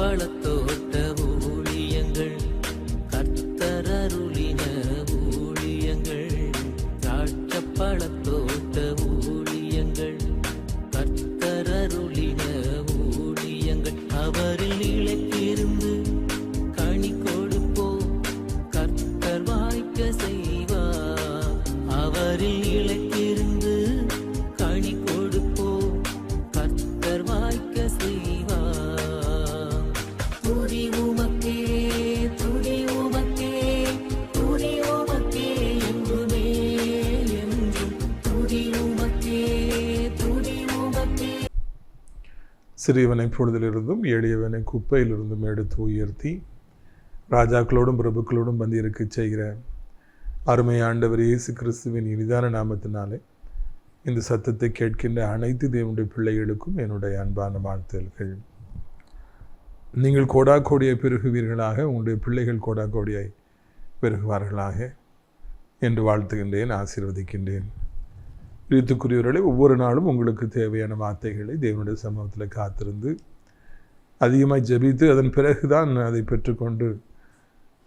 പളത്തു சிறியவனை பொழுதிலிருந்தும் எளியவனை குப்பையிலிருந்தும் எடுத்து உயர்த்தி ராஜாக்களோடும் பிரபுக்களோடும் வந்து இருக்கச் செய்கிற அருமை ஆண்டவர் இயேசு கிறிஸ்துவின் இனிதான நாமத்தினாலே இந்த சத்தத்தை கேட்கின்ற அனைத்து தேவனுடைய பிள்ளைகளுக்கும் என்னுடைய அன்பான வாழ்த்துதல்கள் நீங்கள் கோடா கோடியை பெருகுவீர்களாக உங்களுடைய பிள்ளைகள் கோடா கோடியை பெருகுவார்களாக என்று வாழ்த்துகின்றேன் ஆசீர்வதிக்கின்றேன். பிரித்துக்குரியவர்களை ஒவ்வொரு நாளும் உங்களுக்கு தேவையான வார்த்தைகளை தேவனுடைய சமூகத்தில் காத்திருந்து அதிகமாக ஜெபித்து அதன் பிறகு தான் அதை பெற்றுக்கொண்டு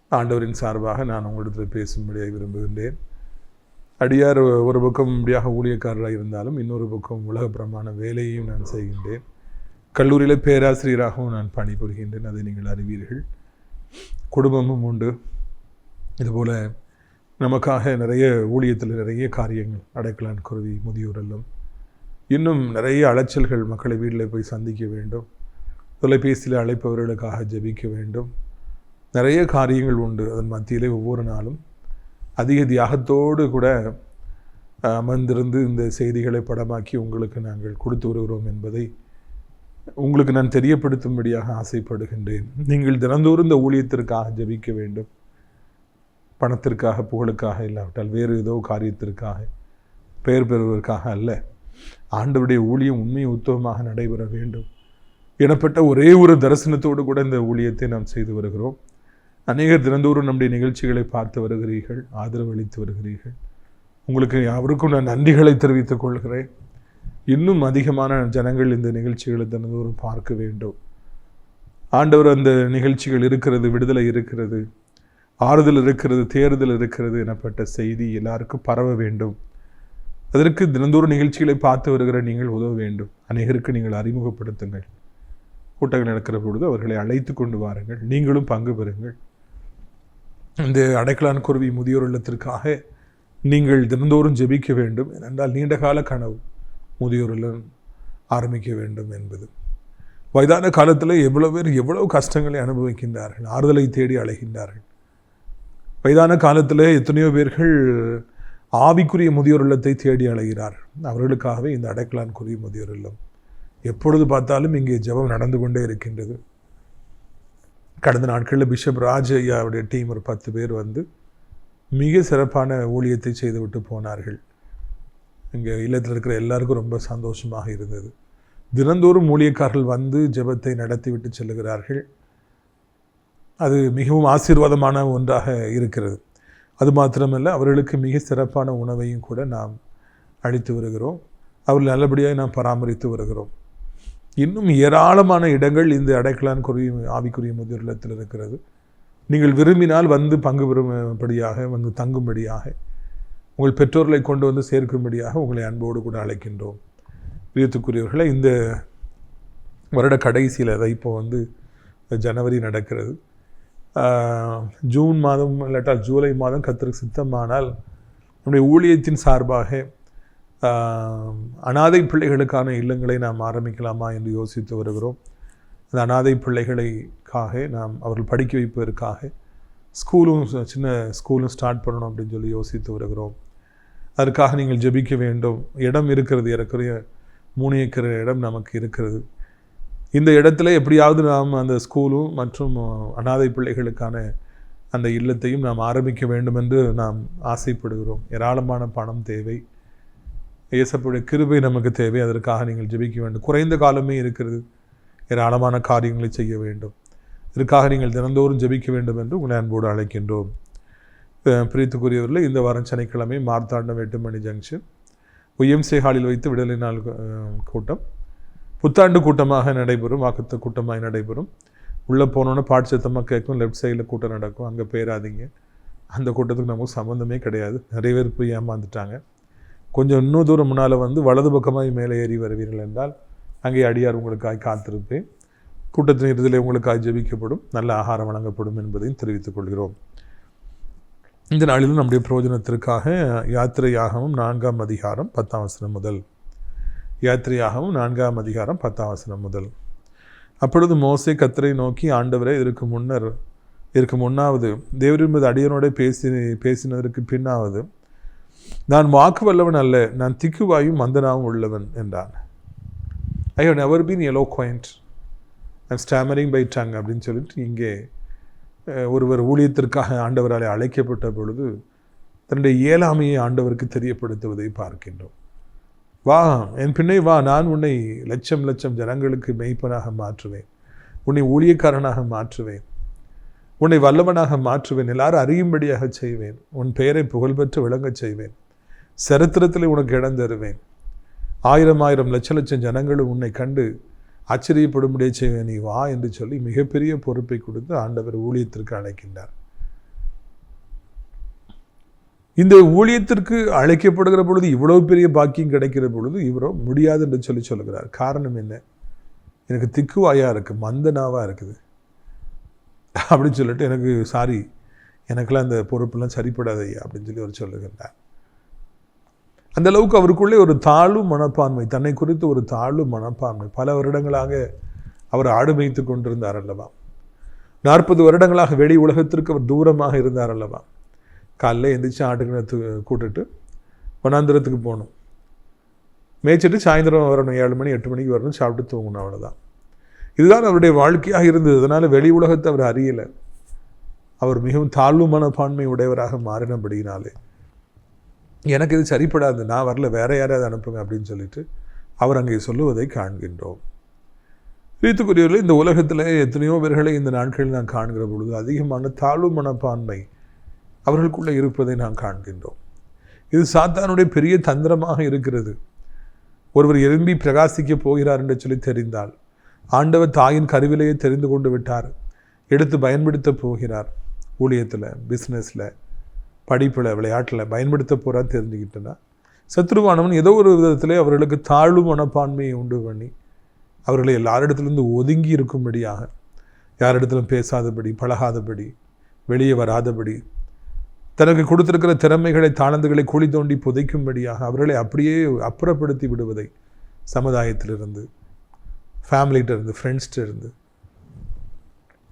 ஆண்டவரின் சார்பாக நான் உங்களிடத்தில் பேசும்படியாக விரும்புகின்றேன். அடியார் ஒரு பக்கம் இப்படியாக ஊழியக்காரராக இருந்தாலும் இன்னொரு பக்கம் உலக பிரமாண வேலையையும் நான் செய்கின்றேன். கல்லூரியில் பேராசிரியராகவும் நான் பணிபுரிகின்றேன். அதை நீங்கள் அறிவீர்கள். குடும்பமும் உண்டு. இதுபோல் நமக்காக நிறைய ஊழியத்தில் நிறைய காரியங்கள் அடைக்கலான் குருவி முதியோரெல்லாம் இன்னும் நிறைய அலைச்சல்கள் மக்களை வீட்டில் போய் சந்திக்க வேண்டும். தொலைபேசியில் அழைப்பவர்களுக்காக ஜெபிக்க வேண்டும். நிறைய காரியங்கள் உண்டு அதன் மத்தியிலே ஒவ்வொரு நாளும். அதிக தியாகத்தோடு கூட அமர்ந்திருந்து இந்த செய்திகளை படமாக்கி உங்களுக்கு நாங்கள் கொடுத்து வருகிறோம் என்பதை உங்களுக்கு நான் தெரியப்படுத்தும்படியாக ஆசைப்படுகின்றேன். நீங்கள் தினந்தோறும் இந்த ஊழியத்திற்காக ஜெபிக்க வேண்டும். பணத்திற்காக புகழுக்காக இல்லாவிட்டால் வேறு ஏதோ காரியத்திற்காக பெயர் பெறுவதற்காக அல்ல. ஆண்டவருடைய ஊழியம் உண்மை உத்தவமாக நடைபெற வேண்டும். எனப்பட்ட ஒரே ஒரு தரிசனத்தோடு கூட இந்த ஊழியத்தை நாம் செய்து வருகிறோம். அநேகர் தினந்தோறும் நம்முடைய நிகழ்ச்சிகளை பார்த்து வருகிறீர்கள் ஆதரவு அளித்து வருகிறீர்கள். உங்களுக்கு யாருக்கும் நான் நன்றிகளை தெரிவித்துக் கொள்கிறேன். இன்னும் அதிகமான ஜனங்கள் இந்த நிகழ்ச்சிகளை தினந்தோறும் பார்க்க வேண்டும். ஆண்டவர் அந்த நிகழ்ச்சிகள் இருக்கிறது விடுதலை இருக்கிறது. ஆறுதல் இருக்கிறது தேறுதல் இருக்கிறது எனப்பட்ட செய்தி எல்லாருக்கும் பரவ வேண்டும். அதற்கு தினந்தோறும் நிகழ்ச்சிகளை பார்த்து வருகிற நீங்கள் உதவ வேண்டும். அநேகருக்கு நீங்கள் அறிமுகப்படுத்துங்கள். கூட்டங்கள் நடக்கிற பொழுது அவர்களை அழைத்து கொண்டு வாருங்கள். நீங்களும் பங்கு பெறுங்கள். இந்த அடைக்கலான் குருவி முதியோர் இல்லத்திற்காக நீங்கள் தினந்தோறும் ஜெபிக்க வேண்டும். ஏனென்றால் நீண்டகால கனவு முதியோர் இல்லம் ஆரம்பிக்க வேண்டும் என்பது. வயதான காலத்தில் எவ்வளோ பேர் எவ்வளவு கஷ்டங்களை அனுபவிக்கின்றார்கள் ஆறுதலை தேடி அழைகின்றார்கள் வயதான காலத்தில் எத்தனையோ பேர்கள் ஆவிக்குரிய முதியோர் இல்லத்தை தேடி அலைகிறார். அவர்களுக்காகவே இந்த அடைக்கலான்குரிய முதியோர் இல்லம். எப்பொழுது பார்த்தாலும் இங்கே ஜெபம் நடந்து கொண்டே இருக்கின்றது. கடந்த நாட்களில் பிஷப் ராஜ் ஐயாவுடைய டீம் ஒரு பத்து பேர் வந்து மிக சிறப்பான ஊழியத்தை செய்துவிட்டு போனார்கள். இங்கே இல்லத்தில் இருக்கிற எல்லாருக்கும் ரொம்ப சந்தோஷமாக இருந்தது. தினந்தோறும் ஊழியக்காரர்கள் வந்து ஜெபத்தை நடத்திவிட்டு செல்கிறார்கள் அது மிகவும் ஆசீர்வாதமான ஒன்றாக இருக்கிறது. அது மாத்திரமல்ல அவர்களுக்கு மிக சிறப்பான உணவையும் கூட நாம் அளித்து வருகிறோம். அவர்கள் நல்லபடியாக நாம் பராமரித்து வருகிறோம். இன்னும் ஏராளமான இடங்கள் இந்த அடைக்கலான் குருவி ஆவிக்குரிய முதியோர் இருக்கிறது. நீங்கள் விரும்பினால் வந்து பங்கு பெறும்படியாக வந்து தங்கும்படியாக உங்கள் பெற்றோர்களை கொண்டு வந்து சேர்க்கும்படியாக உங்களை அன்போடு கூட அழைக்கின்றோம். பிரியத்துக்குரியவர்களை இந்த வருட கடைசியில் அதை இப்போ வந்து ஜனவரி நடக்கிறது. ஜூன் மாதம் இல்லாட்டால் ஜூலை மாதம் கத்திற்கு சித்தமானால் நம்முடைய ஊழியத்தின் சார்பாக அனாதை பிள்ளைகளுக்கான இல்லங்களை நாம் ஆரம்பிக்கலாமா என்று யோசித்து வருகிறோம். அந்த அனாதை பிள்ளைகளுக்காக நாம் அவர்கள் படிக்க வைப்பதற்காக ஸ்கூலும் சின்ன ஸ்கூலும் ஸ்டார்ட் பண்ணணும் அப்படின்னு சொல்லி யோசித்து வருகிறோம். அதற்காக நீங்கள் ஜெபிக்க வேண்டும். இடம் இருக்கிறது ஏறக்குறைய மூணு ஏக்கர் இடம் நமக்கு இருக்கிறது. இந்த இடத்துல எப்படியாவது நாம் அந்த ஸ்கூலும் மற்றும் அனாதை பிள்ளைகளுக்கான அந்த இல்லத்தையும் நாம் ஆரம்பிக்க வேண்டும் என்று நாம் ஆசைப்படுகிறோம். ஏராளமான பணம் தேவை. இயேசப்புடைய கிருபை நமக்கு தேவை. அதற்காக நீங்கள் ஜெபிக்க வேண்டும். குறைந்த காலமே இருக்கிறது. ஏராளமான காரியங்களை செய்ய வேண்டும். இதற்காக நீங்கள் தினந்தோறும் ஜெபிக்க வேண்டும் என்று உங்களை அன்போடு அழைக்கின்றோம். அஹ் இந்த வாரம் சனிக்கிழமை மார்த்தாண்டம் எட்டு மணி ஜங்ஷன் ஒய்எம்சி ஹாலில் வைத்து விடுதலை நாள் கூட்டம். புத்தாண்டு கூட்டமாக நடைபெறும் வாக்குத்த கூட்டமாக நடைபெறும். உள்ளே போனோன்னே பாட்டு சத்தமாக கேட்கும் லெஃப்ட் சைடில் கூட்டம் நடக்கும். அங்கே போயிடாதீங்க அந்த கூட்டத்துக்கு நமக்கு சம்மந்தமே கிடையாது. நிறைய பேர் போய் ஏமாந்துட்டாங்க. கொஞ்சம் இன்னும் தூரம் முன்னால் வந்து வலது பக்கமாக மேலே ஏறி வருவீர்கள் என்றால் அங்கே அடியார் உங்களுக்காக காத்திருப்பேன். கூட்டத்தின் இறுதியில் உங்களுக்காக ஜெபிக்கப்படும். நல்ல ஆகாரம் வழங்கப்படும் என்பதையும் தெரிவித்துக் கொள்கிறோம். இந்த நாளிலும் நம்முடைய பிரயோஜனத்திற்காக யாத்திரையாகவும் நான்காம் அதிகாரம் பத்தாம் வசனம் முதல். யாத்திரையாகவும் நான்காம் அதிகாரம் பத்தாம் வசனம் முதல். அப்பொழுது மோசே கத்தரை நோக்கி ஆண்டவரே இதற்கு முன்னர் இதற்கு முன்னாவது தேவரின்பது அடியனோட பேசி பேசினதற்கு பின்னாவது நான் வாக்கு வல்லவன் அல்ல நான் திக்குவாயும் மந்தனாவும் உள்ளவன் என்றான். I have never been eloquent and stammering by tongue அப்படின்னு சொல்லிட்டு இங்கே ஒருவர் ஊழியத்திற்காக ஆண்டவராலே அழைக்கப்பட்ட பொழுது தன்னுடைய இயலாமையை ஆண்டவருக்கு தெரியப்படுத்துவதை பார்க்கின்றோம். வா என் பின்னே வா நான் உன்னை லட்சம் லட்சம் ஜனங்களுக்கு மெய்ப்பனாக மாற்றுவேன். உன்னை ஊழியக்காரனாக மாற்றுவேன். உன்னை வல்லவனாக மாற்றுவேன். எல்லாரும் அறியும்படியாக செய்வேன். உன் பெயரை புகழ்பெற்று விளங்கச் செய்வேன். சரித்திரத்தில் உனக்கு இடம் தருவேன். ஆயிரம் ஆயிரம் லட்ச லட்சம் ஜனங்களும் உன்னை கண்டு ஆச்சரியப்படும்படியே செய்வேன். நீ வா என்று சொல்லி மிகப்பெரிய பொறுப்பை கொடுத்து ஆண்டவர் ஊழியத்திற்கு அழைக்கின்றார். இந்த ஊழியத்திற்கு அழைக்கப்படுகிற பொழுது இவ்வளவு பெரிய பாக்கியம் கிடைக்கிற பொழுது இவரோ முடியாது என்று சொல்லி சொல்லுகிறார். காரணம் என்ன? எனக்கு திக்குவாயாக இருக்குது மந்தனாவாக இருக்குது. அப்படின்னு சொல்லிட்டு எனக்கு சாரி எனக்கெல்லாம் அந்த பொறுப்பெல்லாம் சரிப்படாதையா அப்படின்னு சொல்லி அவர் சொல்லுகின்றார். அந்த அளவுக்கு அவருக்குள்ளே ஒரு தாழ்வு மனப்பான்மை தன்னை குறித்து ஒரு தாழ்வு மனப்பான்மை. பல வருடங்களாக அவர் ஆடு மேய்த்து கொண்டிருந்தார் அல்லவா? நாற்பது வருடங்களாக வெளி உலகத்திற்கு அவர் தூரமாக இருந்தார் அல்லவா? காலைல எழுந்திரிச்சு ஆட்டுக்கிணத்து கூட்டுட்டு வனாந்திரத்துக்கு போகணும். மேய்ச்சிட்டு சாயந்தரம் வரணும். ஏழு மணி எட்டு மணிக்கு வரணும். சாப்பிட்டு தூங்கணும் அவ்வளோதான் இதுதான் அவருடைய வாழ்க்கையாக இருந்தது. அதனால் வெளி உலகத்தை அவர் அறியலை. அவர் மிகவும் தாழ்வு மனப்பான்மை உடையவராக மாறினபடியினாலே. எனக்கு இது சரிப்படாது. நான் வரல. வேற யாராவது அனுப்புங்க அப்படின்னு சொல்லிட்டு அவர் அங்கே சொல்லுவதை காண்கின்றோம். ரீத்துக்குரியவர்களே இந்த உலகத்தில் எத்தனையோ பேர்களை இந்த நாட்களில் நான் காண்கிற பொழுது அதிகமான தாழ்வு மனப்பான்மை அவர்களுக்குள்ளே இருப்பதை நாம் காண்கின்றோம். இது சாத்தானுடைய பெரிய தந்திரமாக இருக்கிறது. ஒருவர் எழும்பி பிரகாசிக்க போகிறார் என்று சொல்லி தெரிந்தால் ஆண்டவர் தாயின் கருவிலேயே தெரிந்து கொண்டு விட்டார். எடுத்து பயன்படுத்த போகிறார். ஊழியத்தில் பிஸ்னஸில் படிப்பில் விளையாட்டில் பயன்படுத்த போகிறார் தெரிஞ்சுக்கிட்டேன்னா சத்ருவானவன் ஏதோ ஒரு விதத்தில் அவர்களுக்கு தாழ்வு மனப்பான்மையை உண்டு பண்ணி அவர்களை எல்லாரிடத்துலேருந்து ஒதுங்கி இருக்கும்படியாக யாரிடத்திலும் பேசாதபடி பழகாதபடி வெளியே வராதபடி தனக்கு கொடுத்திருக்கிற திறமைகளை தாளந்துகளை குழி தோண்டி புதைக்கும்படியாக அவர்களை அப்படியே அப்புறப்படுத்தி விடுவதை சமுதாயத்திலிருந்து ஃபேமிலிகிட்ட இருந்து ஃப்ரெண்ட்ஸ்கிட்ட இருந்து.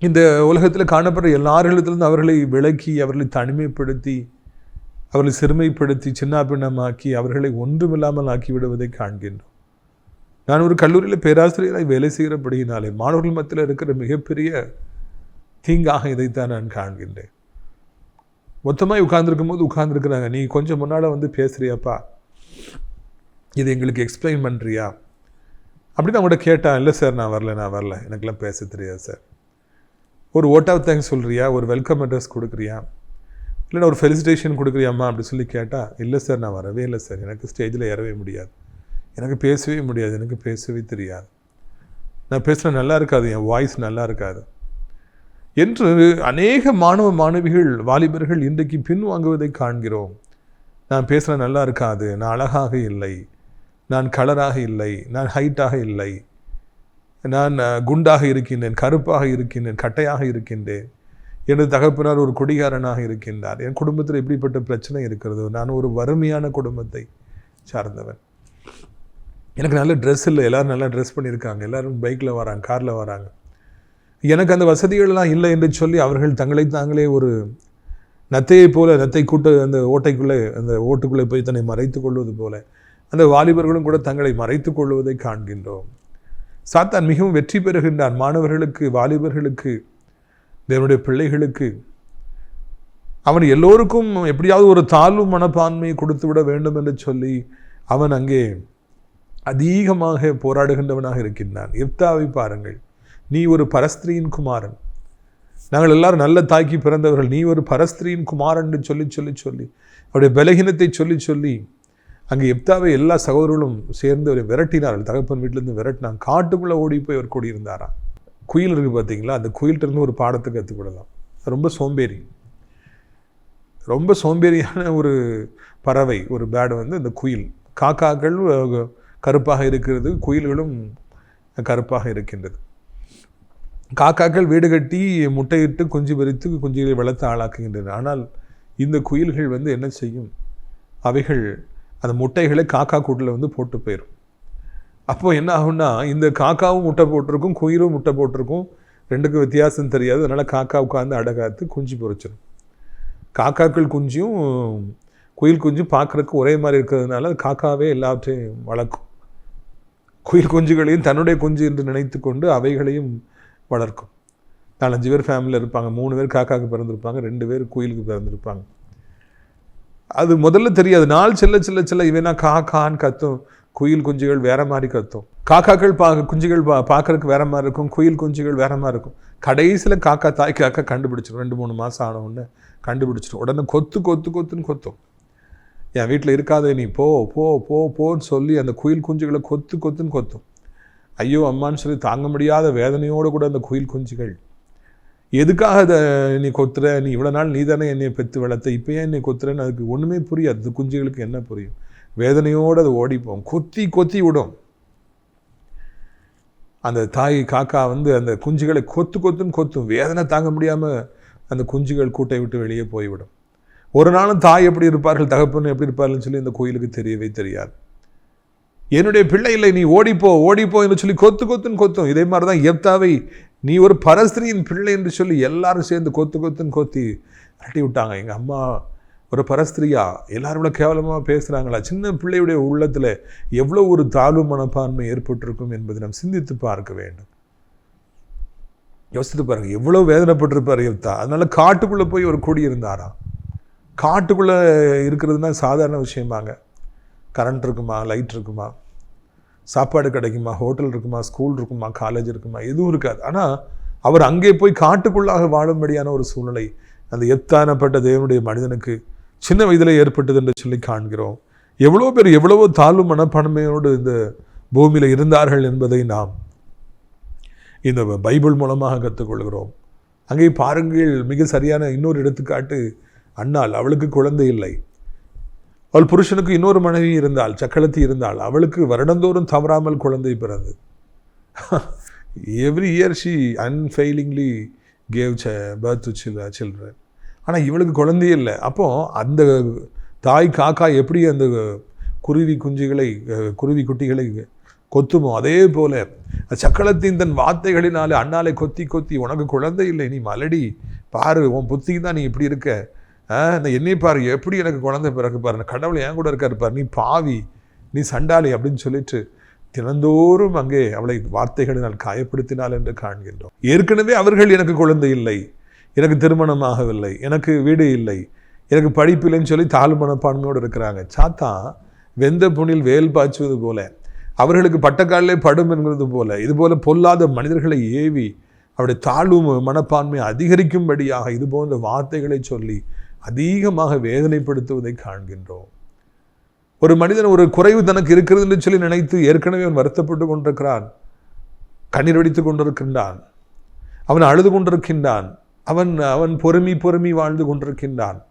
இந்த உலகத்தில் காணப்படுற எல்லாரிடத்திலிருந்து அவர்களை விலக்கி அவர்களை தனிமைப்படுத்தி அவர்களை சிறுமைப்படுத்தி சின்னாபின்னமாக்கி அவர்களை ஒன்றுமில்லாமல் ஆக்கி விடுவதை காண்கின்றோம். நான் ஒரு கல்லூரியில் பேராசிரியராக வேலை செய்கிறபடியினாலே மாணவர்கள் மத்தியில் இருக்கிற மிகப்பெரிய தீங்காக இதைத்தான் நான் காண்கின்றேன். மொத்தமாக உட்காந்துருக்கும் போது உட்காந்துருக்குறாங்க நீ கொஞ்சம் முன்னால் வந்து பேசுகிறியாப்பா இது எங்களுக்கு எக்ஸ்பிளைன் பண்ணுறியா அப்படின்னு அவங்கள்ட்ட கேட்டான். இல்லை சார் நான் வரல நான் வரல. எனக்கெல்லாம் பேச தெரியாது சார் ஒரு ஓட் ஆஃப் தேங்க்ஸ் சொல்கிறியா ஒரு வெல்கம் அட்ரஸ் கொடுக்குறியா? இல்லைன்னா ஒரு ஃபெலிசிட்டேஷன் கொடுக்குறியாம்மா? அப்படி சொல்லி கேட்டால் இல்லை சார் நான் வரவே இல்லை சார் எனக்கு ஸ்டேஜில் ஏறவே முடியாது. எனக்கு பேசவே முடியாது. எனக்கு பேசவே தெரியாது. நான் பேசுகிறேன் நல்லா இருக்காது. என் வாய்ஸ் நல்லா இருக்காது. என்று அநேக மாணவ மாணவிகள் வாலிபர்கள் இன்றைக்கு பின்வாங்குவதை காண்கிறோம். நான் பேசுகிற நல்லா இருக்காது. நான் அழகாக இல்லை. நான் கலராக இல்லை. நான் ஹைட்டாக இல்லை. நான் குண்டாக இருக்கின்றேன் கருப்பாக இருக்கின்றேன் கட்டையாக இருக்கின்றேன். எனது தகப்பனார் ஒரு குடிகாரனாக இருக்கின்றார். என் குடும்பத்தில் இப்படிப்பட்ட பிரச்சனை இருக்கிறது நான் ஒரு வறுமையான குடும்பத்தை சார்ந்தவன். எனக்கு நல்ல ட்ரெஸ் இல்லை. எல்லோரும் நல்லா ட்ரெஸ் பண்ணியிருக்காங்க. எல்லோரும் பைக்கில் வராங்க காரில் வராங்க. எனக்கு அந்த வசதிகள்லாம் இல்லை என்று சொல்லி அவர்கள் தங்களை தாங்களே ஒரு நத்தையைப் போல நத்தை கூட்ட அந்த ஓட்டைக்குள்ளே அந்த ஓட்டுக்குள்ளே போய் தன்னை மறைத்து கொள்வது போல அந்த வாலிபர்களும் கூட தங்களை மறைத்து கொள்வதை காண்கின்றோம். சாத்தான் மிகவும் வெற்றி பெறுகின்றான். மாணவர்களுக்கு வாலிபர்களுக்கு தேவனுடைய பிள்ளைகளுக்கு. அவன் எல்லோருக்கும் எப்படியாவது ஒரு தாழ்வு மனப்பான்மையை கொடுத்து விட வேண்டும் என்று சொல்லி அவன் அங்கே அதிகமாக போராடுகின்றவனாக இருக்கின்றான். எப்தாவை பாருங்கள். நீ ஒரு பரஸ்திரியின் குமாரன். நாங்கள் எல்லாரும் நல்ல தாக்கி பிறந்தவர்கள். நீ ஒரு பரஸ்திரியின் குமாரன் சொல்லி சொல்லி சொல்லி அவருடைய பலகீனத்தை சொல்லி சொல்லி அங்கே எப்தாவை எல்லா சகோதரர்களும் சேர்ந்து அவரை விரட்டினார்கள். தகப்பன் வீட்டிலேருந்து விரட்டினாங்க காட்டுக்குள்ளே ஓடி போய் அவர் கூடியிருந்தாராம் குயில் இருக்குது பார்த்தீங்களா? அந்த குயில்கிட்ட இருந்து ஒரு பாடத்தை கற்றுக்கொள்ளலாம். ரொம்ப சோம்பேறி. ரொம்ப சோம்பேறியான ஒரு பறவை ஒரு பேர்டு வந்து அந்த குயில். காக்காக்கள் கருப்பாக இருக்கிறது. குயில்களும் கருப்பாக இருக்கின்றது. காக்காக்கள் வீடு கட்டி முட்டையிட்டு குஞ்சு பறித்து குஞ்சுகளை வளர்த்து ஆளாக்குகின்றன. ஆனால் இந்த குயில்கள் வந்து என்ன செய்யும்? அவைகள் அந்த முட்டைகளை காக்கா கூட்டில் வந்து போட்டு போயிடும் அப்போது என்ன ஆகும்னா இந்த காக்காவும் முட்டை போட்டிருக்கும் குயிலும் முட்டை போட்டிருக்கும். ரெண்டுக்கும் வித்தியாசம் தெரியாது. அதனால் காக்கா உட்காந்து அடகாத்து குஞ்சு பொறிச்சிடும் காக்காக்கள் குஞ்சும் குயில் குஞ்சும் பார்க்குறதுக்கு ஒரே மாதிரி இருக்கிறதுனால காக்காவே எல்லாவற்றையும் வளர்க்கும். குயில் குஞ்சுகளையும் தன்னுடைய குஞ்சு என்று நினைத்து கொண்டு அவைகளையும் வளர்க்கும். நாலஞ்சு பேர் ஃபேமிலியில் இருப்பாங்க மூணு பேர் காக்காவுக்கு பிறந்திருப்பாங்க ரெண்டு பேர் குயிலுக்கு பிறந்திருப்பாங்க. அது முதல்ல தெரியாது. நாள் செல்ல செல்ல செல்ல இவனா காக்கான்னு கத்தும். குயில் குஞ்சுகள் வேற மாதிரி கத்தும். காக்காக்கள் பா குஞ்சுகள் பா பார்க்கறதுக்கு வேற மாதிரி இருக்கும். குயில் குஞ்சுகள் வேற மாதிரி இருக்கும். கடைசியில் காக்கா தாய் காக்கா கண்டுபிடிச்சிடும் ரெண்டு மூணு மாதம் ஆன உடனே கண்டுபிடிச்சிடும் உடனே கொத்து கொத்து கொத்துன்னு கொத்தும். என் வீட்டில் இருக்காதே நீ போ போ போ போன்னு சொல்லி அந்த குயில் குஞ்சுகளை கொத்து கொத்துன்னு கொத்தும். ஐயோ அம்மான்னு சொல்லி தாங்க முடியாத வேதனையோடு கூட அந்த குயில் குஞ்சுகள். எதுக்காக அதை நீ கொத்துற? நீ இவ்வளோ நாள் நீ தானே என்னை பெற்று வளர்த்த? இப்போ ஏன் என்னை கொத்துறேன்னு அதுக்கு ஒன்றுமே புரியாது. குஞ்சுகளுக்கு என்ன புரியும்? வேதனையோடு அது ஓடிப்போம். கொத்தி கொத்தி விடும். அந்த தாய் காக்கா வந்து அந்த குஞ்சுகளை கொத்து கொத்துன்னு கொத்தும். வேதனை தாங்க முடியாமல் அந்த குஞ்சுகள் கூட்டை விட்டு வெளியே போய்விடும். ஒரு நாளும் தாய் எப்படி இருப்பார்கள்? தகப்பன் எப்படி இருப்பார்கள்னு சொல்லி இந்த கோயிலுக்கு தெரியவே தெரியாது. என்னுடைய பிள்ளை இல்லை நீ ஓடிப்போ ஓடிப்போ என்று சொல்லி கொத்து கொத்துன்னு கொத்தும். இதே மாதிரி தான் எப்தாவை நீ ஒரு பரஸ்திரியின் பிள்ளை என்று சொல்லி எல்லாரும் சேர்ந்து கொத்து கொத்துன்னு கொத்தி அரட்டி விட்டாங்க. எங்கள் அம்மா ஒரு பரஸ்திரியா? எல்லாரும் இவ்வளோ கேவலமாக பேசுகிறாங்களா சின்ன பிள்ளையுடைய உள்ளத்தில் எவ்வளோ ஒரு தாழ்வு மனப்பான்மை ஏற்பட்டிருக்கும் என்பதை நாம் சிந்தித்து பார்க்க வேண்டும். யோசித்து பாருங்கள் எவ்வளோ வேதனைப்பட்டிருப்பார் எப்தா அதனால் காட்டுக்குள்ளே போய் ஒரு கொடி இருந்தாராம். காட்டுக்குள்ளே இருக்கிறதுனா சாதாரண விஷயமாங்க. கரண்ட் இருக்குமா லைட் இருக்குமா சாப்பாடு கிடைக்குமா ஹோட்டல் இருக்குமா ஸ்கூல் இருக்குமா காலேஜ் இருக்குமா எதுவும் இருக்காது. ஆனால் அவர் அங்கே போய் காட்டுக்குள்ளாக வாழும்படியான ஒரு சூழ்நிலை அந்த எத்தானப்பட்ட தேவனுடைய மனிதனுக்கு சின்ன வயதில் ஏற்பட்டது என்று சொல்லி காண்கிறோம். எவ்வளோ பேர் எவ்வளவோ தாழ்வு மனப்பான்மையோடு இந்த பூமியில் இருந்தார்கள் என்பதை நாம் இந்த பைபிள் மூலமாக கற்றுக்கொள்கிறோம். அங்கே பாருங்கள் மிக சரியான இன்னொரு எடுத்துக்காட்டு அண்ணாள் அவளுக்கு குழந்தை இல்லை. அவள் புருஷனுக்கு இன்னொரு மனைவி இருந்தாள் சக்களத்தி இருந்தாள். அவளுக்கு வருடந்தோறும் தவறாமல் குழந்தை பிறந்தது. Every year she unfailingly gave the birth to chil children ஆனால் இவளுக்கு குழந்தையே இல்லை. அப்போது அந்த தாய் காக்கா எப்படி அந்த குருவி குஞ்சுகளை குருவி குட்டிகளை கொத்துமோ அதே போல சக்களத்தின் தன் வார்த்தைகளினாலே அண்ணாலே கொத்தி கொத்தி உனக்கு குழந்தை இல்லை நீ மலடி பாரு உன் புத்திக்கு தான் நீ இப்படி இருக்க. ஆ, என்னை பாரு எப்படி எனக்கு குழந்தை பிறகு பாரு. கடவுள் என் கூட இருக்காரு பாரு. நீ பாவி நீ சண்டாளி அப்படின்னு சொல்லிட்டு தினந்தோறும் அங்கே அவளை வார்த்தைகளினால் காயப்படுத்தினாள் என்று காண்கின்றோம். ஏற்கனவே அவர்கள் எனக்கு குழந்தை இல்லை. எனக்கு திருமணமாகவில்லை எனக்கு வீடு இல்லை. எனக்கு படிப்பு இல்லைன்னு சொல்லி தாழ்வு மனப்பான்மையோடு இருக்கிறாங்க. சாத்தா வெந்த புண்ணில் வேல் பாய்ச்சுவது போல அவர்களுக்கு பட்டக்காலே படும் என்கிறது போல இதுபோல பொல்லாத மனிதர்களை ஏவி அவருடைய தாழ்வு மனப்பான்மை அதிகரிக்கும்படியாக இது போன்ற வார்த்தைகளை சொல்லி அதிகமாக வேதனைப்படுத்துவதை காண்கின்றோம். ஒரு மனிதன் ஒரு குறைவு தனக்கு இருக்கிறது என்று சொல்லி நினைத்து ஏற்கனவே அவன் வருத்தப்பட்டு கொண்டிருக்கிறான். கண்ணீர் வடித்துக் கொண்டிருக்கின்றான். அவன் அழுது கொண்டிருக்கின்றான். அவன் அவன் பொறுமி பொறுமி வாழ்ந்து கொண்டிருக்கின்றான்.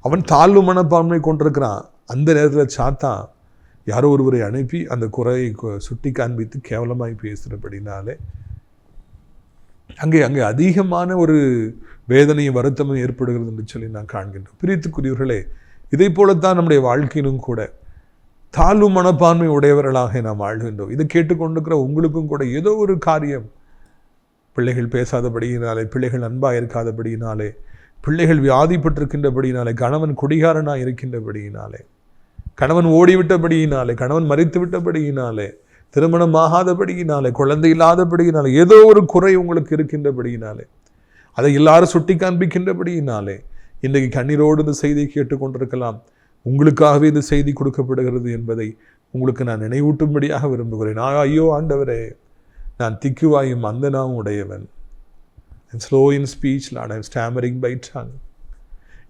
அவன் தாழ்வு மனப்பான்மை கொண்டிருக்கிறான். அந்த நேரத்தில் சாத்தான் யாரோ ஒருவரை அனுப்பி அந்த குறையை சுட்டி காண்பித்து கேவலமாய் பேசுகிறபடினாலே அங்கே அங்கே அதிகமான ஒரு வேதனையும் வருத்தமும் ஏற்படுகிறது என்று சொல்லி நான் காண்கின்றோம். பிரித்துக்குரியவர்களே இதை போலத்தான் நம்முடைய வாழ்க்கையிலும் கூட தாழ்வு மனப்பான்மை உடையவர்களாக நாம் வாழ்கின்றோம். இதை கேட்டுக்கொண்டிருக்கிற உங்களுக்கும் கூட ஏதோ ஒரு காரியம். பிள்ளைகள் பேசாதபடியினாலே பிள்ளைகள் அன்பாக இருக்காதபடியினாலே பிள்ளைகள் வியாதிப்பட்டிருக்கின்றபடியினாலே கணவன் குடிகாரனாக இருக்கின்றபடியினாலே கணவன் ஓடிவிட்டபடியினாலே கணவன் மறித்து விட்டபடியினாலே திருமணமாகாதபடியினாலே குழந்தை இல்லாதபடியினாலே ஏதோ ஒரு குறை உங்களுக்கு இருக்கின்றபடியினாலே அதை எல்லாரும் சுட்டி காண்பிக்கின்றபடியினாலே இன்றைக்கு கண்ணீரோடு இந்த செய்தியை கேட்டுக்கொண்டிருக்கலாம். உங்களுக்காகவே இந்த செய்தி கொடுக்கப்படுகிறது என்பதை உங்களுக்கு நான் நினைவூட்டும்படியாக விரும்புகிறேன். நான் ஐயோ ஆண்டவரே நான் திக்குவாயும் அந்தனாவும் உடையவன். Slow in speech lot I'm stammering by tongue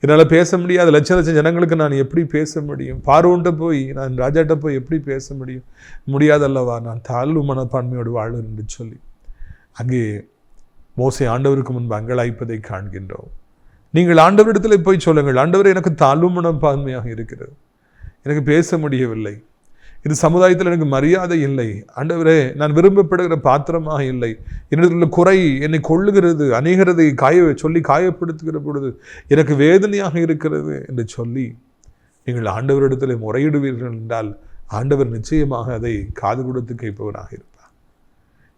என்னால் பேச முடியாது லட்ச லட்சம் ஜனங்களுக்கு நான் எப்படி பேச முடியும்? பார்வோன்ட்ட போய் நான் ராஜாட்ட போய் எப்படி பேச முடியும்? முடியாதல்லவா நான் தாழ்வு மனப்பான்மையோடு வாழ்வேன் என்று சொல்லி. அங்கே மோசை ஆண்டவருக்கு முன்பு அங்கலாய்ப்பதை காண்கின்றோம். நீங்கள் ஆண்டவரிடத்தில் போய் சொல்லுங்கள். ஆண்டவர் எனக்கு தாழ்வு மனப்பான்மையாக இருக்கிறது. எனக்கு பேச முடியவில்லை. இது சமுதாயத்தில் எனக்கு மரியாதை இல்லை. ஆண்டவரே நான் விரும்பப்படுகிற பாத்திரமாக இல்லை. என்னிடத்தில் உள்ள குறை என்னை கொள்ளுகிறது அநேகரதை காய சொல்லி காயப்படுத்துகிற பொழுது எனக்கு வேதனையாக இருக்கிறது என்று சொல்லி நீங்கள் ஆண்டவரிடத்தில் முறையிடுவீர்கள் என்றால் ஆண்டவர் நிச்சயமாக அதை காது கொடுத்து கேட்பவராக இருப்பார்.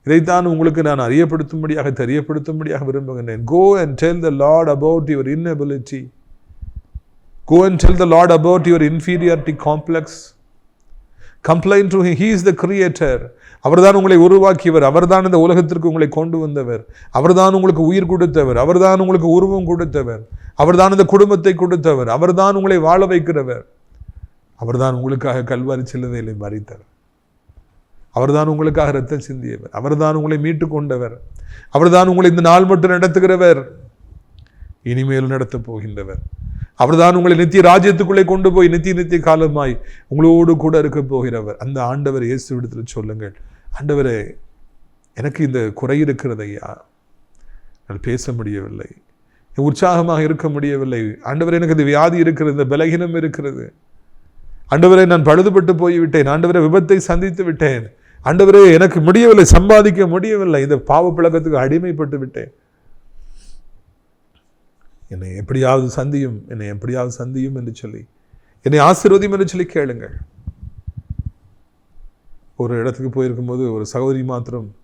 இதைத்தான் உங்களுக்கு நான் அறியப்படுத்தும்படியாக தெரியப்படுத்தும்படியாக விரும்புகின்றேன். Go and tell the lord about your inability go and tell the lord about your inferiority complex complaint to he is the creator அவர்தான் உங்களை உருவாக்கியவர் அவர்தான் இந்த உலகத்திற்கு உங்களை கொண்டு வந்தவர் அவர்தான் உங்களுக்கு உயிர் கொடுத்தவர் அவர்தான் உங்களுக்கு உருவம் கொடுத்தவர் அவர்தான் இந்த குடும்பத்தை கொடுத்தவர் அவர்தான் உங்களை வாழ வைக்கிறவர் அவர்தான் உங்களுக்காக கல்வாரி சிலுவையிலே மறித்தவர் அவர்தான் உங்களுக்காக ரத்தம் சிந்தியவர் அவர்தான் உங்களை மீட்டு கொண்டவர் அவர்தான் உங்களை இந்த நாள் மட்டும் நடத்துகிறவர் இனிமேலும் நடத்தப் போகின்றவர். அவர்தான் உங்களை நித்திய ராஜ்யத்துக்குள்ளே கொண்டு போய் நித்திய நித்திய காலமாய் உங்களோடு கூட இருக்க போகிறவர். அந்த ஆண்டவர் இயேசு விடத்தில் சொல்லுங்கள். ஆண்டவரே எனக்கு இந்த குறை இருக்கிறது ஐயா. நான் பேச முடியவில்லை. உற்சாகமாக இருக்க முடியவில்லை. ஆண்டவரே எனக்கு இந்த வியாதி இருக்கிறது இந்த பலகீனம் இருக்கிறது. ஆண்டவரே நான் பழுதுபட்டு போய்விட்டேன். ஆண்டவரே விபத்தை சந்தித்து விட்டேன். ஆண்டவரே எனக்கு முடியவில்லை சம்பாதிக்க முடியவில்லை. இந்த பாவ பழக்கத்துக்கு அடிமைப்பட்டு விட்டேன். என்னை எப்படியாவது சந்தியும் என்னை எப்படியாவது சந்தியும் என்று சொல்லி என்னை ஆசீர்வதியும் என்று சொல்லி கேளுங்கள். ஒரு இடத்துக்கு போயிருக்கும்போது ஒரு சகோதரி மாத்திரம்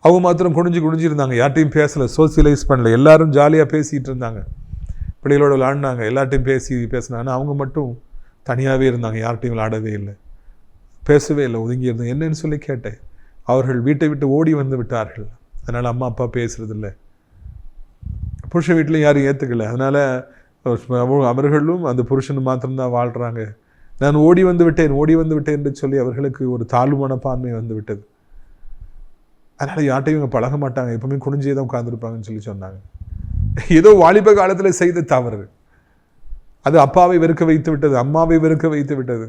அவங்க மாத்திரம் குடிஞ்சு குனிஞ்சு இருந்தாங்க. யார்ட்டையும் பேசலை சோசியலைஸ் பண்ணல. எல்லாரும் ஜாலியாக பேசிகிட்டு இருந்தாங்க. பிள்ளைகளோட விளாடினாங்க எல்லார்ட்டையும் பேசி பேசினாங்க. அவங்க மட்டும் தனியாகவே இருந்தாங்க. யார்கிட்டையும் விளாடவே இல்லை. பேசவே இல்லை. ஒதுங்கி இருந்தாங்க என்னன்னு சொல்லி கேட்டேன். அவர்கள் வீட்டை விட்டு ஓடி வந்து விட்டார்கள். அதனால் அம்மா அப்பா பேசுறதில்லை. புருஷன் வீட்டிலையும் யாரும் ஏற்றுக்கல அதனால் அவர்களும் அந்த புருஷன் மாத்திரம்தான் வாழ்கிறாங்க நான் ஓடி வந்து விட்டேன் ஓடி வந்து விட்டேன் என்று சொல்லி அவர்களுக்கு ஒரு தாழ்வு மனப்பான்மை வந்து விட்டது. அதனால் யார்ட்டையும் இவங்க பழக மாட்டாங்க. எப்பவுமே குனிஞ்சே தான் உட்காந்துருப்பாங்கன்னு சொல்லி சொன்னாங்க. ஏதோ வாலிப காலத்தில் செய்த தவறு. அது அப்பாவை வெறுக்க வைத்து விட்டது அம்மாவை வெறுக்க வைத்து விட்டது.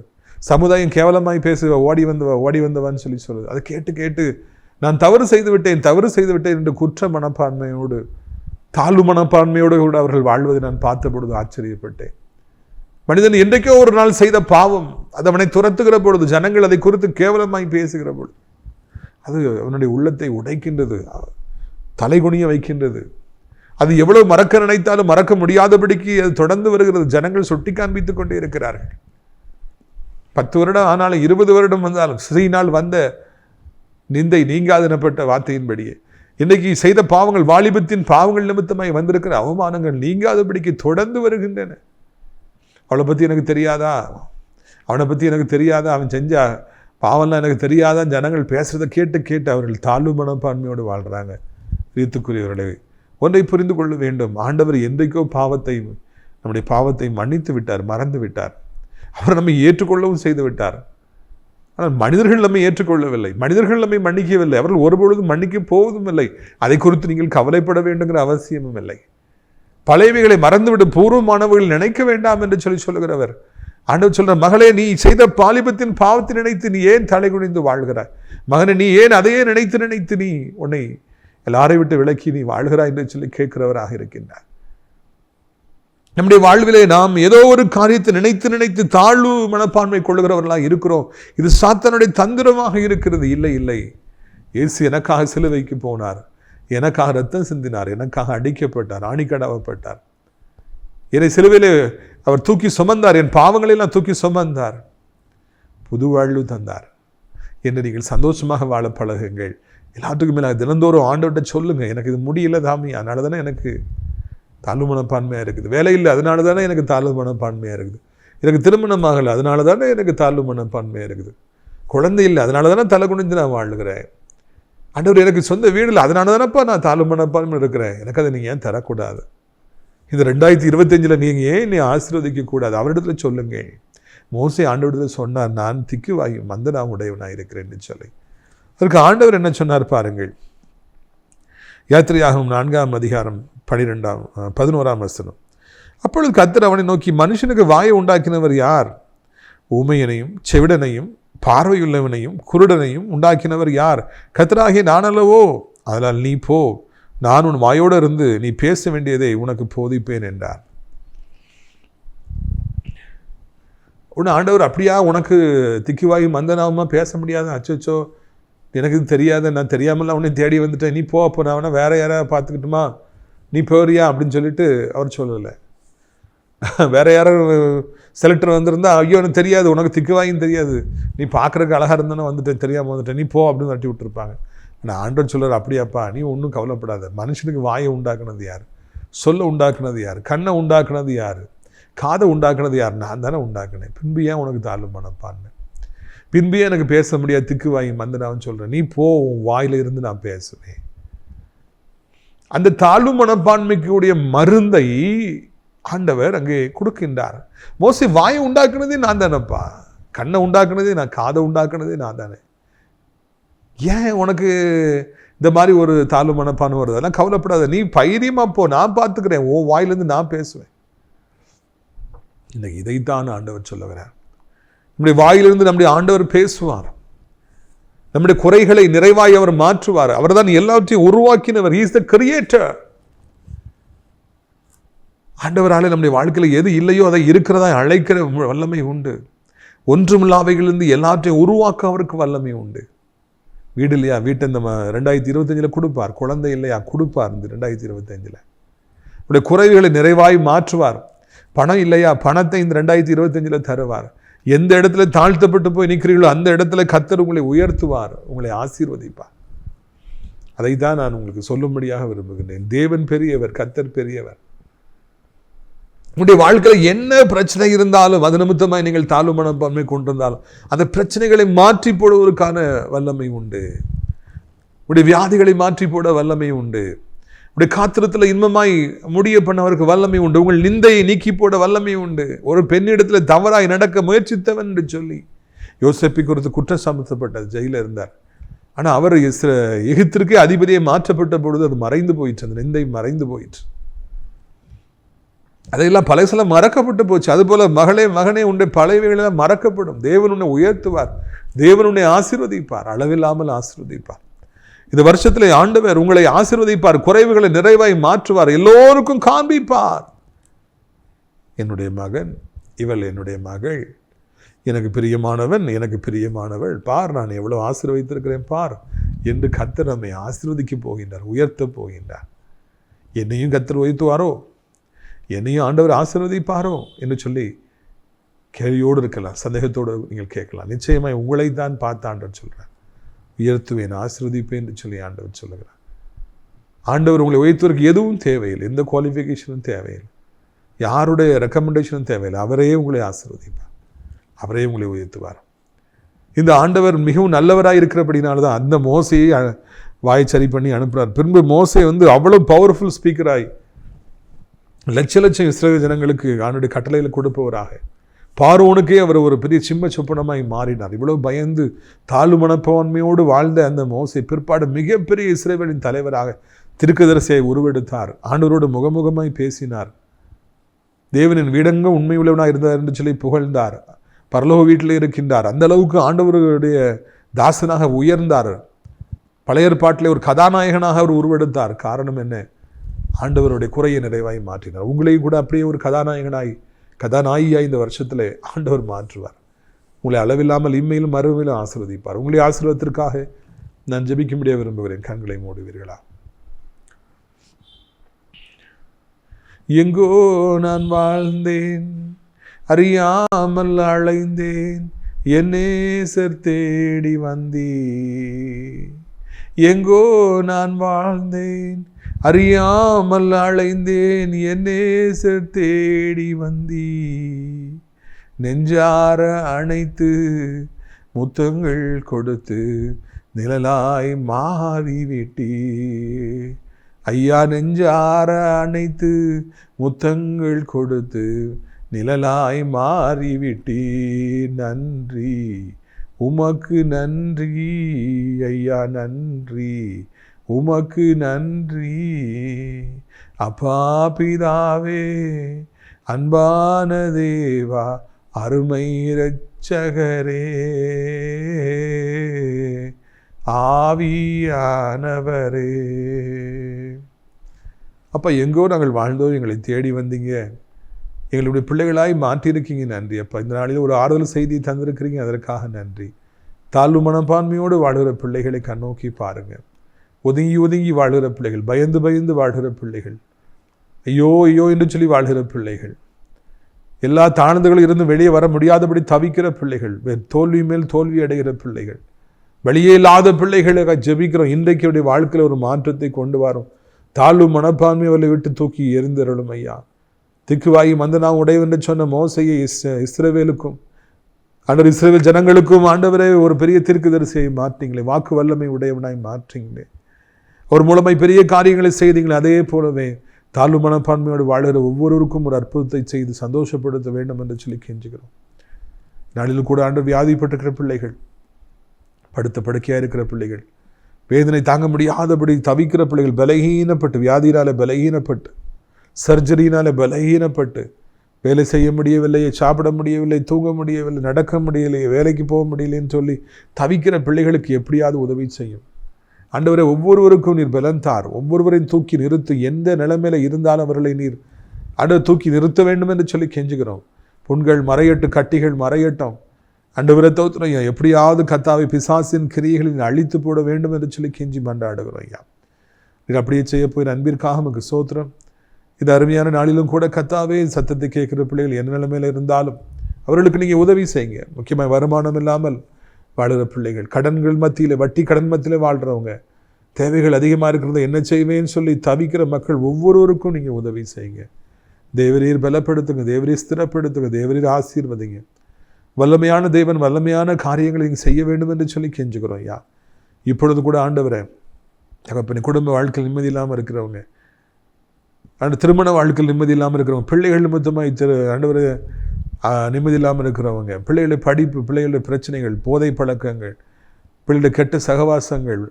சமுதாயம் கேவலமாய் பேசுவ ஓடி வந்தவ ஓடி வந்தவான்னு சொல்லி சொல்லுது. அதை கேட்டு கேட்டு நான் தவறு செய்து விட்டேன் தவறு செய்து விட்டேன் என்று குற்ற மனப்பான்மையோடு தாழ்வு மனப்பான்மையோடு கூட அவர்கள் வாழ்வதை நான் பார்த்த பொழுது ஆச்சரியப்பட்டேன். மனிதன் என்றைக்கோ ஒரு நாள் செய்த பாவம் அது அவனை துரத்துகிற பொழுது ஜனங்கள் அதை குறித்து கேவலமாய் பேசுகிற பொழுது அது அவனுடைய உள்ளத்தை உடைக்கின்றது தலைகுனிய வைக்கின்றது. அது எவ்வளவு மறக்க நினைத்தாலும் மறக்க முடியாதபடிக்கு அது தொடர்ந்து வருகிறது. ஜனங்கள் சுட்டி காண்பித்துக் கொண்டே இருக்கிறார்கள். பத்து வருடம் ஆனாலும் இருபது வருடம் வந்தாலும் ஸ்ரீனால் வந்த நிந்தை நீங்காதனப்பட்ட வார்த்தையின்படியே இன்றைக்கி செய்த பாவங்கள் வாலிபத்தின் பாவங்கள் நிமித்தமாய் வந்திருக்கிற அவமானங்கள் நீங்காதபடிக்கு தொடர்ந்து வருகின்றன. அவளை பற்றி எனக்கு தெரியாதா? அவனை பற்றி எனக்கு தெரியாதா? அவன் செஞ்சா பாவம்லாம் எனக்கு தெரியாதா? ஜனங்கள் பேசுகிறத கேட்டு கேட்டு அவர்கள் தாழ்வு மனப்பான்மையோடு வாழ்கிறாங்க ரீத்துக்குரியவர்களே ஒன்றை புரிந்து கொள்ள வேண்டும். ஆண்டவர் என்றைக்கோ பாவத்தை நம்முடைய பாவத்தை மன்னித்து விட்டார் மறந்து விட்டார். அவர் நம்மை ஏற்றுக்கொள்ளவும் செய்து விட்டார். ஆனால் மனிதர்கள் நம்மை ஏற்றுக்கொள்ளவில்லை. மனிதர்கள் நம்மை மன்னிக்கவில்லை. அவர்கள் ஒருபொழுதும் மன்னிக்க போவதும் இல்லை. அதை குறித்து நீங்கள் கவலைப்பட வேண்டுங்கிற அவசியமும் இல்லை. பழையவைகளை மறந்துவிட்டு பூர்வமானவர்கள் நினைக்க வேண்டாம் என்று சொல்லி சொல்லுகிறவர். ஆண்டவர் சொல்ற மகளே நீ செய்த பாலிபத்தின் பாவத்தை நினைத்து நீ ஏன் தலை குனிந்து வாழ்கிறாய்? மகனை நீ ஏன் அதையே நினைத்து நினைத்து நீ உன்னை எல்லாரை விட்டு விலக்கி நீ வாழ்கிறாய் என்று சொல்லி கேட்கிறவராக இருக்கின்றார். நம்முடைய வாழ்விலே நாம் ஏதோ ஒரு காரியத்தை நினைத்து நினைத்து தாழ்வு மனப்பான்மை கொள்ளுகிறவர்களாக இருக்கிறோம். இது சாத்தனுடைய தந்திரமாக இருக்கிறது. இல்லை இல்லை. இயேசு எனக்காக சிலுவைக்கு போனார். எனக்காக ரத்தம் சிந்தினார். எனக்காக அடிக்கப்பட்டார். ஆணிக்கடாவப்பட்டார். என்னை சிலுவையில் அவர் தூக்கி சுமந்தார். என் பாவங்களெல்லாம் தூக்கி சுமந்தார். புது வாழ்வு தந்தார். என்னை நீங்கள் சந்தோஷமாக வாழ பழகுங்கள். எல்லாத்துக்கும் மேலே தினந்தோறும் ஆண்டவர்கிட்ட சொல்லுங்க எனக்கு இது முடியல தாமி அதனால தானே எனக்கு தாழ்வு மனப்பான்மையாக இருக்குது. வேலை இல்லை அதனால தானே எனக்கு தாழ்வு மனப்பான்மையாக இருக்குது. எனக்கு திருமணம் ஆகலை அதனால தானே எனக்கு தாழ்வு மனப்பான்மையாக இருக்குது. குழந்தை இல்லை அதனால தானே தலை குனிஞ்சு நான் வாழ்கிறேன். ஆண்டவர் எனக்கு சொந்த வீடு இல்லை அதனால தானேப்பா நான் தாழ்வு மனப்பான்மை இருக்கிறேன். எனக்கு அதை நீங்கள் ஏன் தரக்கூடாது? இந்த ரெண்டாயிரத்தி இருபத்தஞ்சில் நீங்கள் ஏன் என்னை ஆசீர்வதிக்கக்கூடாது? அவரிடத்துல சொல்லுங்கள். மோசை ஆண்டவரிடத்தில் சொன்னார் நான் திக்கு வாயு நான் உடையவனாக இருக்கிறேன்னு சொல்லி. அதற்கு ஆண்டவர் என்ன சொன்னார் பாருங்கள். யாத்திரையாகும் நான்காம் அதிகாரம் பனிரெண்டாம் பதினோராம் வசனம். அப்பொழுது கத்தர் அவனை நோக்கி மனுஷனுக்கு வாயை உண்டாக்கினவர் யார்? ஊமையனையும் செவிடனையும் பார்வையுள்ளவனையும் குருடனையும் உண்டாக்கினவர் யார்? கத்தராகிய நானல்லவோ அதனால் நீ போ. நான் உன் வாயோடு இருந்து நீ பேச வேண்டியதை உனக்கு போதிப்பேன் என்றார். உன் ஆண்டவர் அப்படியா உனக்கு திக்கிவாயு மந்தனாவுமா பேச முடியாது? அச்சோ எனக்கு இது தெரியாத நான் தெரியாமலாம் உன்னை தேடி வந்துட்டேன். நீ போ அப்போ நான் வேணா வேறு யாராவது பார்த்துக்கிட்டுமா? நீ போறியா அப்படின்னு சொல்லிட்டு அவர் சொல்லலை. வேற யாரும் செலக்டர் வந்திருந்தா ஐயோ எனக்கு தெரியாது உனக்கு திக்குவாயும் தெரியாது. நீ பார்க்குறக்கு அழகாக இருந்தானே வந்துட்டேன் தெரியாமல் வந்துட்டேன். நீ போ அப்படின்னு தட்டி விட்டுருப்பாங்க. நான் ஆண்டர் சொல்கிறார் அப்படியாப்பா நீ ஒன்றும் கவலைப்படாத. மனுஷனுக்கு வாயை உண்டாக்குனது யார்? சொல்ல உண்டாக்குனது யார்? கண்ணை உண்டாக்குனது யார்? காதை உண்டாக்குனது யார்? நான் தானே உண்டாக்குனேன். பின்பு ஏன் உனக்கு தாழ்வு மனப்பான்னு பின்பு ஏன் எனக்கு பேச முடியாது? திக்கு வாங்கி மந்தனாவும் சொல்கிறேன் நீ போ உன் வாயில் இருந்து நான் பேசுவேன். அந்த தாழ்வு மனப்பான்மைக்குடைய மருந்தை ஆண்டவர் அங்கே கொடுக்கின்றார். மோஸ்ட்லி வாயை உண்டாக்குனதே நான் தானேப்பா. கண்ணை உண்டாக்குனதே நான் காதை உண்டாக்குனதே நான் தானே. ஏன் உனக்கு இந்த மாதிரி ஒரு தாழ்வு மனப்பான்மை வருது? அதெல்லாம் கவலைப்படாத. நீ பைரியமாக போ. நான் பார்த்துக்கிறேன். ஓ வாயிலேருந்து நான் பேசுவேன். இந்த இதைத்தான் ஆண்டவர் சொல்ல நம்முடைய வாயிலிருந்து நம்முடைய ஆண்டவர் பேசுவார். நம்முடைய குறைகளை நிறைவாய் அவர் மாற்றுவார். அவர்தான் எல்லாவற்றையும் உருவாக்கினவர். இஸ் த கிரியேட்டர் ஆண்டவரால் நம்முடைய வாழ்க்கையில் எது இல்லையோ அதை இருக்கிறதா அழைக்கிற வல்லமை உண்டு. ஒன்றுமில்லாவைகளிலிருந்து எல்லாற்றையும் உருவாக்க அவருக்கு வல்லமை உண்டு. வீடு இல்லையா? வீட்டை இந்த ரெண்டாயிரத்தி இருபத்தஞ்சில் கொடுப்பார். குழந்தை இல்லையா? கொடுப்பார் இந்த ரெண்டாயிரத்தி இருபத்தஞ்சில். நம்முடைய குறைவுகளை நிறைவாய் மாற்றுவார். பணம் இல்லையா? பணத்தை இந்த ரெண்டாயிரத்தி இருபத்தஞ்சில் தருவார். எந்த இடத்துல தாழ்த்தப்பட்டு போய் நிற்கிறீர்களோ அந்த இடத்துல கத்தர் உங்களை உயர்த்துவார் உங்களை ஆசீர்வதிப்பார். தான் நான் உங்களுக்கு சொல்லும்படியாக விரும்புகின்றேன். தேவன் பெரியவர் கத்தர் பெரியவர். உங்களுடைய வாழ்க்கையில் என்ன பிரச்சனை இருந்தாலும் அது நிமித்தமாக நீங்கள் தாழ்வு மனப்பான்மை கொண்டிருந்தாலும் அந்த பிரச்சனைகளை மாற்றி போடுவதற்கான வல்லமை உண்டு. உடைய வியாதிகளை மாற்றி போட வல்லமை உண்டு. உடைய காத்திரத்தில் இன்பமாய் முடிய பண்ணவருக்கு வல்லமை உண்டு. உங்கள் நிந்தையை நீக்கி போட வல்லமை உண்டு. ஒரு பெண்ணிடத்தில் தவறாய் நடக்க முயற்சித்தவன் என்று சொல்லி யோசப்பி குறித்து குற்றம் சமத்தப்பட்டது ஜெயில இருந்தார். ஆனால் அவர் எகித்திற்கே எகிப்திற்கே அதிபதியை மாற்றப்பட்ட பொழுது அது மறைந்து போயிற்று. அந்த நிந்தை மறைந்து போயிற்று. அதையெல்லாம் பழசெல்லாம் மறக்கப்பட்டு போச்சு. அதுபோல் மகளே மகனே உன்னுடைய பழையவைகளெல்லாம் மறக்கப்படும். தேவன் உன்னை உயர்த்துவார். தேவன் உன்னை ஆசீர்வதிப்பார். அளவில்லாமல் ஆசீர்வதிப்பார். இந்த வருஷத்தில் ஆண்டவர் உங்களை ஆசிர்வதிப்பார் குறைவுகளை நிறைவாய் மாற்றுவார். எல்லோருக்கும் காண்பிப்பார். என்னுடைய மகன் இவள் என்னுடைய மகள். எனக்கு பிரியமானவன் எனக்கு பிரியமானவள். பார் நான் எவ்வளோ ஆசீர்வதித்திருக்கிறேன் பார். என்று கத்தர் நம்மை ஆசீர்வதிக்க போகின்றார் உயர்த்த போகின்றார். என்னையும் கத்தர் உயர்த்துவாரோ? என்னையும் ஆண்டவர் ஆசீர்வதிப்பாரோ? என்று சொல்லி கேள்வியோடு இருக்கலாம் சந்தேகத்தோடு நீங்கள் கேட்கலாம். நிச்சயமாக உங்களை தான் பார்த்து சொல்கிறேன் உயர்த்துவேன் ஆசீர்வதிப்பேன் என்று சொல்லி ஆண்டவர் சொல்லுகிறார். ஆண்டவர் உங்களை உயர்த்துவதற்கு எதுவும் தேவையில்லை. எந்த குவாலிஃபிகேஷனும் தேவையில்லை. யாருடைய ரெக்கமெண்டேஷனும் தேவையில்லை. அவரே உங்களை ஆசிர்வதிப்பார். அவரே உங்களை உயர்த்துவார். இந்த ஆண்டவர் மிகவும் நல்லவராக இருக்கிறபடினால தான் அந்த மோசையை வாயை வாய் சரி பண்ணி அனுப்புகிறார் பின்பு மோசை வந்து அவ்வளோ பவர்ஃபுல் ஸ்பீக்கராய் லட்ச லட்சம் இஸ்ரேல் ஜனங்களுக்கு ஆண்டுடைய கட்டளையில் கொடுப்பவராக பார்வோனுக்கே அவர் ஒரு பெரிய சிம்ம சொப்பனமாய் மாறினார். இவ்வளவு பயந்து தாழ்வு மனப்பான்மையோடு வாழ்ந்த அந்த மோசை பிற்பாடு மிகப்பெரிய இஸ்ரேவேலின் தலைவராக திருக்கதரிசியை உருவெடுத்தார். ஆண்டவரோடு முகமுகமாய் பேசினார். தேவனின் வீடங்க உண்மையுள்ளவனாக இருந்தார் என்று சொல்லி புகழ்ந்தார். பரலோக வீட்டில் இருக்கின்றார். அந்த அளவுக்கு ஆண்டவருடைய தாசனாக உயர்ந்தார். பழைய ஏற்பாட்டிலே ஒரு கதாநாயகனாக அவர் உருவெடுத்தார். காரணம் என்ன? ஆண்டவருடைய குறையை நிறைவாய் மாற்றினார். உங்களையும் கூட அப்படியே ஒரு கதாநாயகனாய் கதாநாயியாக இந்த வருஷத்தில் ஆண்டவர் மாற்றுவார். உங்களை அளவில்லாமல் இம்மையிலும் மறுமையிலும் ஆசீர்வதிப்பார். உங்களை ஆசீர்வாதத்திற்காக நான் ஜபிக்க முடிய விரும்புகிறேன். கண்களை மூடுவீர்களா? எங்கோ நான் வாழ்ந்தேன் அறியாமல் அழைந்தேன் என்னே நேசர் தேடி வந்தீ எங்கோ நான் வாழ்ந்தேன் அறியாமல் அழைந்தேன் என்னே தேடி வந்தி நெஞ்சார அணைத்து முத்தங்கள் கொடுத்து நிழலாய் மாறிவிட்டி ஐயா நெஞ்சார அணைத்து முத்தங்கள் கொடுத்து நிழலாய் மாறிவிட்டி நன்றி. உமக்கு நன்றி ஐயா நன்றி. உமக்கு நன்றி. அப்பா பிதாவே அன்பான தேவா அருமை இரட்சகரே. ஆவியானவரே. அப்பா எங்கோ நாங்கள் வாழ்ந்தோம் எங்களை தேடி வந்தீங்க. எங்களுடைய பிள்ளைகளாய் மாற்றியிருக்கீங்க நன்றி அப்பா. இந்த நாளில் ஒரு ஆறுதல் செய்தி தந்திருக்கிறீங்க அதற்காக நன்றி. தாழ்வு மனப்பான்மையோடு வாழ்கிற பிள்ளைகளை கண்ணோக்கி பாருங்கள். ஒதுங்கி ஒதுங்கி வாழ்கிற பிள்ளைகள் பயந்து பயந்து வாழ்கிற பிள்ளைகள். ஐயோ ஐயோ என்று சொல்லி வாழ்கிற பிள்ளைகள். எல்லா தாழ்ந்துகளும் இருந்து வெளியே வர முடியாதபடி தவிக்கிற பிள்ளைகள் தோல்வி மேல் தோல்வி அடைகிற பிள்ளைகள். வெளியே இல்லாத பிள்ளைகளை ஜெபிக்கிறோம். இன்றைக்கு அவருடைய வாழ்க்கையில் ஒரு மாற்றத்தை கொண்டு வரோம். தாழ்வு மனப்பான்மை அவர்களை விட்டு தூக்கி எரிந்தருளும் ஐயா. திக்குவாயி நான் உடையவென்று சொன்ன மோசையை இஸ் இஸ்ரவேலுக்கும் ஆண்டவர் இஸ்ரவேல் ஜனங்களுக்கும் ஆண்டவரே ஒரு பெரிய தீர்க்கதரிசியை மாற்றிங்களே வாக்கு வல்லமை உடையவனாய் மாற்றிங்களே. ஒரு மூலமை பெரிய காரியங்களை செய்தீங்களே அதே போலவே தாழ்வு மனப்பான்மையோடு வாழ்கிற ஒவ்வொருவருக்கும் ஒரு அற்புதத்தை செய்து சந்தோஷப்படுத்த வேண்டும் என்று சொல்லி கெஞ்சுகிறோம். நாளில் கூட ஆண்டு வியாதிப்பட்டிருக்கிற பிள்ளைகள் படுத்த படுக்கையாக இருக்கிற பிள்ளைகள் வேதனை தாங்க முடியாதபடி தவிக்கிற பிள்ளைகள் பலகீனப்பட்டு வியாதியினால் பலகீனப்பட்டு சர்ஜரியினால் பலகீனப்பட்டு வேலை செய்ய முடியவில்லை சாப்பிட முடியவில்லை தூங்க முடியவில்லை நடக்க முடியலையே வேலைக்கு போக முடியலைன்னு சொல்லி தவிக்கிற பிள்ளைகளுக்கு எப்படியாவது உதவி செய்யும். ஆண்டவரை ஒவ்வொருவருக்கும் நீர் பலந்தார் ஒவ்வொருவரையும் தூக்கி நிறுத்து. எந்த நிலைமையில் இருந்தாலும் அவர்களை நீர் ஆண்டவர் தூக்கி நிறுத்த வேண்டும் என்று சொல்லி கெஞ்சுகிறோம். புண்கள் மறையட்டு கட்டிகள் மறையட்டும். ஆண்டவரை தோத்துறோம் ஐயா. எப்படியாவது கத்தாவை பிசாசின் கிரியைகளில் அழித்து போட வேண்டும் என்று சொல்லி கெஞ்சி மன்றாடுகிறோம் ஐயா. நீர் அப்படியே செய்ய போய் அன்பிற்காக நமக்கு சோத்திரம். இது அருமையான நாளிலும் கூட கத்தாவே சத்தத்தை கேட்குற பிள்ளைகள் என்ன நிலைமையில் இருந்தாலும் அவர்களுக்கு நீங்கள் உதவி செய்யுங்க. முக்கியமாக வருமானம் இல்லாமல் வாழுகிற பிள்ளைகள் கடன்கள் மத்தியில் வட்டி கடன் மத்தியில் வாழ்கிறவங்க தேவைகள் அதிகமாக இருக்கிறத என்ன செய்வேன்னு சொல்லி தவிக்கிற மக்கள் ஒவ்வொருவருக்கும் நீங்கள் உதவி செய்யுங்க. தேவரீர் பலப்படுத்துங்க தேவரீர் ஸ்திரப்படுத்துங்க தேவரீர் ஆசீர்வதிங்க. வல்லமையான தேவன் வல்லமையான காரியங்களை நீங்கள் செய்ய வேண்டும் என்று சொல்லி கெஞ்சுக்கிறோம் ஐயா. இப்பொழுது கூட ஆண்டவரை தகப்பன் குடும்ப வாழ்க்கையில் நிம்மதி இல்லாமல் இருக்கிறவங்க ஆனால் திருமண வாழ்க்கையில் நிம்மதி இல்லாமல் இருக்கிறவங்க பிள்ளைகள் நிமித்தமாக திரு ஆண்டவர் நிம்மதி இல்லாமல் இருக்கிறவங்க பிள்ளைகளுடைய படிப்பு பிள்ளைகளுடைய பிரச்சனைகள் போதை பழக்கங்கள் பிள்ளைகளுடைய கெட்ட சகவாசங்கள்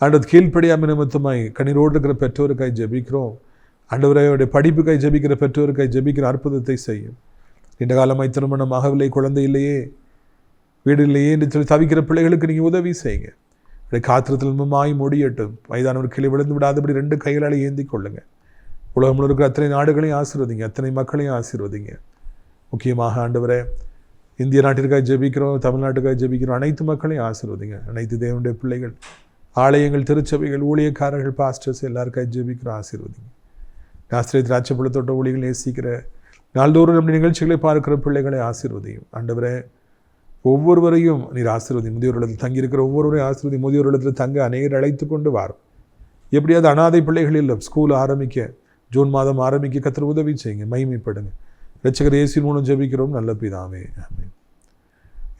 ஆண்டது கீழ்ப்படியாமல் நிமித்தமாய் கண்ணீரோடு இருக்கிற பெற்றோருக்காய் ஜெபிக்கிறோம். ஆண்டவரையோடைய படிப்புக்காய் ஜெபிக்கிற பெற்றோருக்காய் ஜெபிக்கிற அற்புதத்தை செய்யும். நீண்ட காலமாய் திருமணம் ஆகவில்லை குழந்தை இல்லையே வீடு இல்லையே என்று சொல்லி தவிக்கிற பிள்ளைகளுக்கு நீங்கள் உதவி செய்யுங்க. அப்படி காத்திரத்தில் மாய் முடியட்டும். வயதானவர் கிளி விழுந்து விடாதபடி ரெண்டு கைகளால் ஏந்தி கொள்ளுங்கள் உலகம் இருக்கிற அத்தனை நாடுகளையும் ஆசீர்வதிங்க அத்தனை மக்களையும் ஆசீர்வதிங்க. முக்கியமாக ஆண்டவரே இந்திய நாட்டிற்காக ஜெபிக்கிறோம் தமிழ்நாட்டுக்காக ஜெபிக்கிறோம் அனைத்து மக்களையும் ஆசீர்வதிங்க. அனைத்து தேவனுடைய பிள்ளைகள் ஆலயங்கள் திருச்சபைகள் ஊழியக்காரர்கள் பாஸ்டர்ஸ் எல்லாருக்காக ஜெபிக்கிறோம் ஆசீர்வதிங்க. ஆசிரியர் திராட்சைப்பழத்தோட்ட ஊழிகள் நேசிக்கிற நாள்தோறும் நம்முடைய நிகழ்ச்சிகளை பார்க்கிற பிள்ளைகளை ஆசீர்வதியும். ஆண்டவரே ஒவ்வொருவரையும் நீர் ஆசீர்வதி. முதியோரிடத்தில் தங்கியிருக்கிற ஒவ்வொருவரையும் ஆசீர்வதி. முதியோரிடத்தில் தங்க அநேகர் அழைத்து கொண்டு வாரும். எப்படியாவது அனாதை பிள்ளைகள் இல்லை ஸ்கூல் ஆரம்பிக்க ஜூன் மாதம் ஆரம்பிக்க கத்திர உதவி செய்யுங்க மகிமைப்படுங்க. ரட்சகர் இயேசு மூலம் ஜபிக்கிறோம். நல்ல பிதாவே ஆமென்.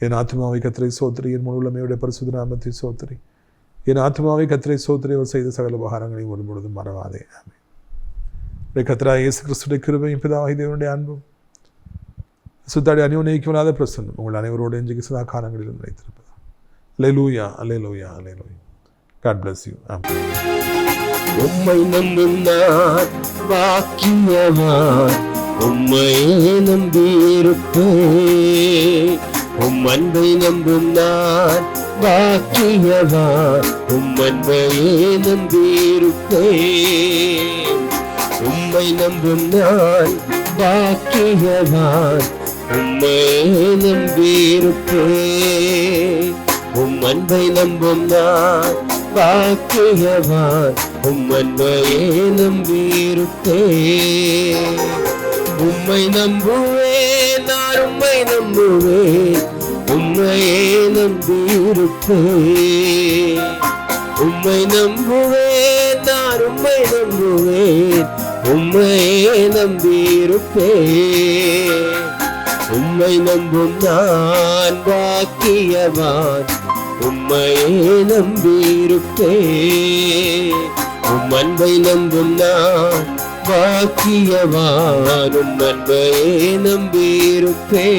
என் ஆத்மாவை கத்திரை சோத்திரி என் முழு பரிசுத்த நாமத்தை சோத்திரி. என் ஆத்மாவை கத்திரை சோத்திரி அவர் செய்த சகல உபகாரங்களையும் ஒரு பொழுதும் மறவாதே ஆமே கத்திரா இயேசு கிறிஸ்துடைய கிருபையும் பிதாவாகி தேவனுடைய அன்பும் சுத்தாடி அநியோனிக்கலாத பிரசன்னம் உங்கள் அனைவரோடு இன்றைக்கு சதா காலங்களிலும் நினைத்திருப்பதா அலே லூயா அலே லூயா அலே லூயா காட் பிளஸ் யூ ஆமாம் உம்மை நம்பும் வாக்கியவார் உம்மையே நம்பியிருப்பேன். உம் அன்பை நம்பும் நான் வாக்கியவான் உம் அன்பையே நம்பியிருப்பேன். உம்மை நம்பும் நான் வாக்கியவான் உம்மையே நம்பியிருப்பேன். உம் அன்பை நம்பும் நான் வாக்கியவான் உம் நம்பியிருப்பே உம்மை நம்புவேன் நான் உம்மை நம்புவேன் உம்மையே நம்பியிருப்பேன் உம்மை நம்புவேன் நான் உம்மை நம்புவேன் உம்மையே நம்பியிருப்பேன் உம்மை நம்பும் நான் வாக்கியவான் உம்மையே நம்பியிருப்பேன் உம் அன்பை நம்பும் நான் வாக்கியவான் உம் அன்பையே நம்பியிருப்பேன்.